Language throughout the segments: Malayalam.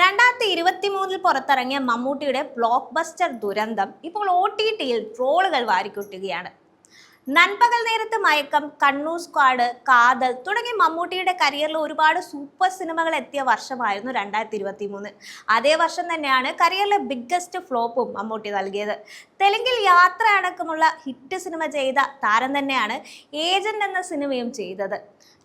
രണ്ടായിരത്തി ഇരുപത്തി മൂന്നിൽ പുറത്തിറങ്ങിയ മമ്മൂട്ടിയുടെ ബ്ലോക്ക് ബസ്റ്റർ ദുരന്തം ഇപ്പോൾ ഒ ടി ടിയിൽ ട്രോളുകൾ വാരിക്കൂട്ടുകയാണ്. നൻപകൽ നേരത്ത് മയക്കം കണ്ണൂർ സ്ക്വാഡ് കാതൽ തുടങ്ങി മമ്മൂട്ടിയുടെ കരിയറിൽ ഒരുപാട് സൂപ്പർ സിനിമകൾ എത്തിയ വർഷമായിരുന്നു രണ്ടായിരത്തി ഇരുപത്തി മൂന്ന് അതേ വർഷം തന്നെയാണ് കരിയറിലെ ബിഗ്ഗസ്റ്റ് ഫ്ലോപ്പും മമ്മൂട്ടി നൽകിയത്. തെലുങ്കിൽ യാത്ര അടക്കമുള്ള ഹിറ്റ് സിനിമ ചെയ്ത താരം തന്നെയാണ് ഏജന്റ് എന്ന സിനിമയും ചെയ്തത്.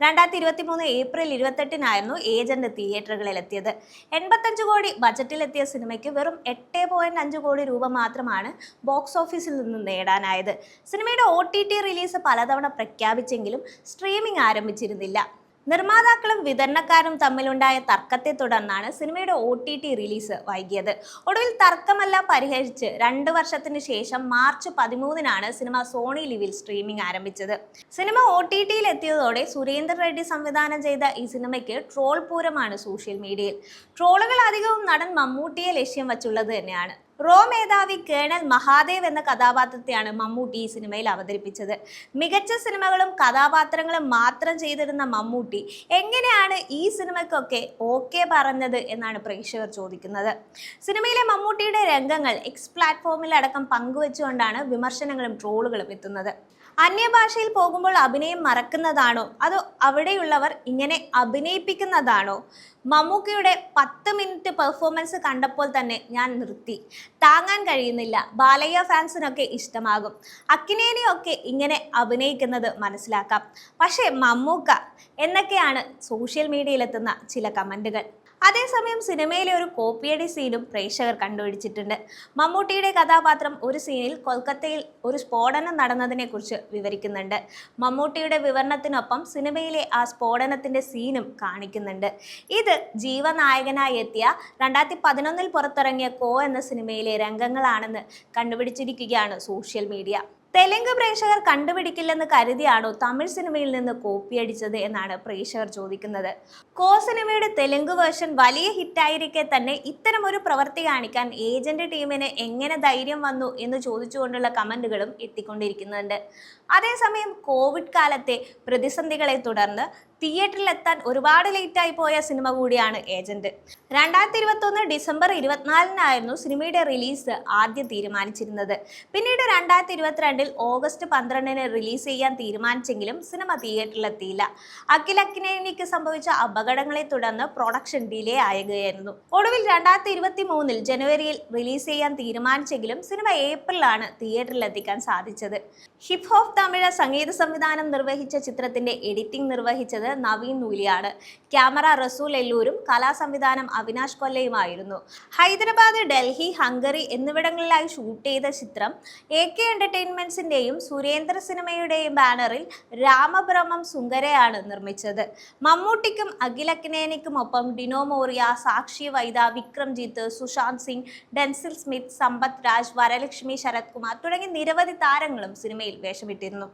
രണ്ടായിരത്തി ഇരുപത്തി മൂന്ന് ഏപ്രിൽ ഇരുപത്തെട്ടിനായിരുന്നു ഏജന്റ് തിയേറ്ററുകളിൽ എത്തിയത്. എൺപത്തഞ്ച് കോടി ബജറ്റിലെത്തിയ സിനിമയ്ക്ക് വെറും എട്ട് പോയിന്റ് അഞ്ച് കോടി രൂപ മാത്രമാണ് ബോക്സ് ഓഫീസിൽ നിന്ന് നേടാനായത്. സിനിമയുടെ ഒ ടി ടി റിലീസ് പലതവണ പ്രഖ്യാപിച്ചെങ്കിലും സ്ട്രീമിംഗ് ആരംഭിച്ചിരുന്നില്ല. നിർമ്മാതാക്കളും വിതരണക്കാരും തമ്മിലുണ്ടായ തർക്കത്തെ തുടർന്നാണ് സിനിമയുടെ ഒ ടി ടി റിലീസ് വൈകിയത്. ഒടുവിൽ തർക്കമെല്ലാം പരിഹരിച്ച് രണ്ട് വർഷത്തിന് ശേഷം മാർച്ച് പതിമൂന്നിനാണ് സിനിമ സോണി ലിവിൽ സ്ട്രീമിംഗ് ആരംഭിച്ചത്. സിനിമ ഒ ടി ടിയിൽ എത്തിയതോടെ സുരേന്ദ്ര റെഡ്ഡി സംവിധാനം ചെയ്ത ഈ സിനിമയ്ക്ക് ട്രോൾ പൂരമാണ് സോഷ്യൽ മീഡിയയിൽ. ട്രോളുകൾ അധികവും നടൻ മമ്മൂട്ടിയെ ലക്ഷ്യം വച്ചുള്ളത് തന്നെയാണ്. റോ മേധാവി കേണൽ മഹാദേവ് എന്ന കഥാപാത്രത്തെയാണ് മമ്മൂട്ടി ഈ സിനിമയിൽ അവതരിപ്പിച്ചത്. മികച്ച സിനിമകളും കഥാപാത്രങ്ങളും മാത്രം ചെയ്തിരുന്ന മമ്മൂട്ടി എങ്ങനെയാണ് ഈ സിനിമയ്ക്കൊക്കെ ഓക്കെ പറഞ്ഞത് എന്നാണ് പ്രേക്ഷകർ ചോദിക്കുന്നത്. സിനിമയിലെ മമ്മൂട്ടിയുടെ രംഗങ്ങൾ എക്സ് പ്ലാറ്റ്ഫോമിലടക്കം പങ്കുവെച്ചുകൊണ്ടാണ് വിമർശനങ്ങളും ട്രോളുകളും എത്തുന്നത്. അന്യഭാഷയിൽ പോകുമ്പോൾ അഭിനയം മറക്കുന്നതാണോ? അതോ അവിടെയുള്ളവർ ഇങ്ങനെ അഭിനയിപ്പിക്കുന്നതാണോ? മമ്മൂക്കയുടെ പത്ത് മിനിറ്റ് പെർഫോമൻസ് കണ്ടപ്പോൾ തന്നെ ഞാൻ നിർത്തി. താങ്ങാൻ കഴിയുന്നില്ല. ബാലയ്യ ഫാൻസിനൊക്കെ ഇഷ്ടമാകും. അക്കിനേനെയൊക്കെ ഇങ്ങനെ അഭിനയിക്കുന്നത് മനസ്സിലാക്കാം. പക്ഷേ മമ്മൂക്ക എന്നൊക്കെയാണ് സോഷ്യൽ മീഡിയയിലെത്തുന്ന ചില കമന്റുകൾ അതേസമയം സിനിമയിലെ ഒരു കോപ്പിയടി സീനും പ്രേക്ഷകർ കണ്ടുപിടിച്ചിട്ടുണ്ട്. മമ്മൂട്ടിയുടെ കഥാപാത്രം ഒരു സീനിൽ കൊൽക്കത്തയിൽ ഒരു സ്ഫോടനം നടന്നതിനെക്കുറിച്ച് വിവരിക്കുന്നുണ്ട്. മമ്മൂട്ടിയുടെ വിവരണത്തിനൊപ്പം സിനിമയിലെ ആ സ്ഫോടനത്തിന്റെ സീനും കാണിക്കുന്നുണ്ട്. ഇത് ജീവനായകനായി എത്തിയ രണ്ടായിരത്തി പതിനൊന്നിൽ പുറത്തിറങ്ങിയ കോ എന്ന സിനിമയിലെ രംഗങ്ങളാണെന്ന് കണ്ടുപിടിച്ചിരിക്കുകയാണ് സോഷ്യൽ മീഡിയ. തെലുങ്ക് പ്രേക്ഷകർ കണ്ടുപിടിക്കില്ലെന്ന് കരുതിയാണോ തമിഴ് സിനിമയിൽ നിന്ന് കോപ്പിയടിച്ചത് എന്നാണ് പ്രേക്ഷകർ ചോദിക്കുന്നത്. കോ സിനിമയുടെ തെലുങ്ക് വേർഷൻ വലിയ ഹിറ്റായിരിക്കെ തന്നെ ഇത്തരം ഒരു പ്രവൃത്തി കാണിക്കാൻ ഏജന്റ് ടീമിന് എങ്ങനെ ധൈര്യം വന്നു എന്ന് ചോദിച്ചുകൊണ്ടുള്ള കമന്റുകളും എത്തിക്കൊണ്ടിരിക്കുന്നുണ്ട്. അതേസമയം കോവിഡ് കാലത്തെ പ്രതിസന്ധികളെ തുടർന്ന് തിയേറ്ററിലെത്താൻ ഒരുപാട് ലേറ്റായി പോയ സിനിമ കൂടിയാണ് ഏജന്റ്. രണ്ടായിരത്തി ഇരുപത്തൊന്ന് ഡിസംബർ ഇരുപത്തിനാലിനായിരുന്നു സിനിമയുടെ റിലീസ് ആദ്യം തീരുമാനിച്ചിരുന്നത്. പിന്നീട് രണ്ടായിരത്തി ഇരുപത്തിരണ്ടിൽ ഓഗസ്റ്റ് പന്ത്രണ്ടിന് റിലീസ് ചെയ്യാൻ തീരുമാനിച്ചെങ്കിലും സിനിമ തിയേറ്ററിലെത്തിയില്ല. അഖിൽ അക്കിനേനിക്ക് സംഭവിച്ച അപകടങ്ങളെ തുടർന്ന് പ്രൊഡക്ഷൻ ഡിലേ ആയുകയായിരുന്നു. ഒടുവിൽ രണ്ടായിരത്തി ഇരുപത്തി മൂന്നിൽ ജനുവരിയിൽ റിലീസ് ചെയ്യാൻ തീരുമാനിച്ചെങ്കിലും സിനിമ ഏപ്രിലാണ് തിയേറ്ററിലെത്തിക്കാൻ സാധിച്ചത്. ഹിപ് ഹോപ്പ് തമിഴ് സംഗീത സംവിധാനം നിർവഹിച്ച ചിത്രത്തിന്റെ എഡിറ്റിംഗ് നിർവഹിച്ചത് നവീൻ നൂലിയാണ്. ക്യാമറ റസൂൽ എല്ലൂരും കലാസംവിധാനം അവിനാശ് കൊല്ലയുമായിരുന്നു. ഹൈദരാബാദ് ഡൽഹി ഹംഗറി എന്നിവിടങ്ങളിലായി ഷൂട്ട് ചെയ്ത ചിത്രം എ കെ എന്റർടൈൻമെൻസിന്റെയും സുരേന്ദ്ര സിനിമയുടെയും ബാനറിൽ രാമബ്രഹ്മം സുങ്കരയാണ് നിർമ്മിച്ചത്. മമ്മൂട്ടിക്കും അഖിലക്കിനേനിക്കും ഒപ്പം ഡിനോ മോറിയ സാക്ഷി വൈദ വിക്രംജിത്ത് സുശാന്ത് സിംഗ് ഡെൻസിൽ സ്മിത്ത് സമ്പത് രാജ് വരലക്ഷ്മി ശരത്കുമാർ തുടങ്ങി നിരവധി താരങ്ങളും സിനിമയിൽ വേഷമിട്ടിരുന്നു.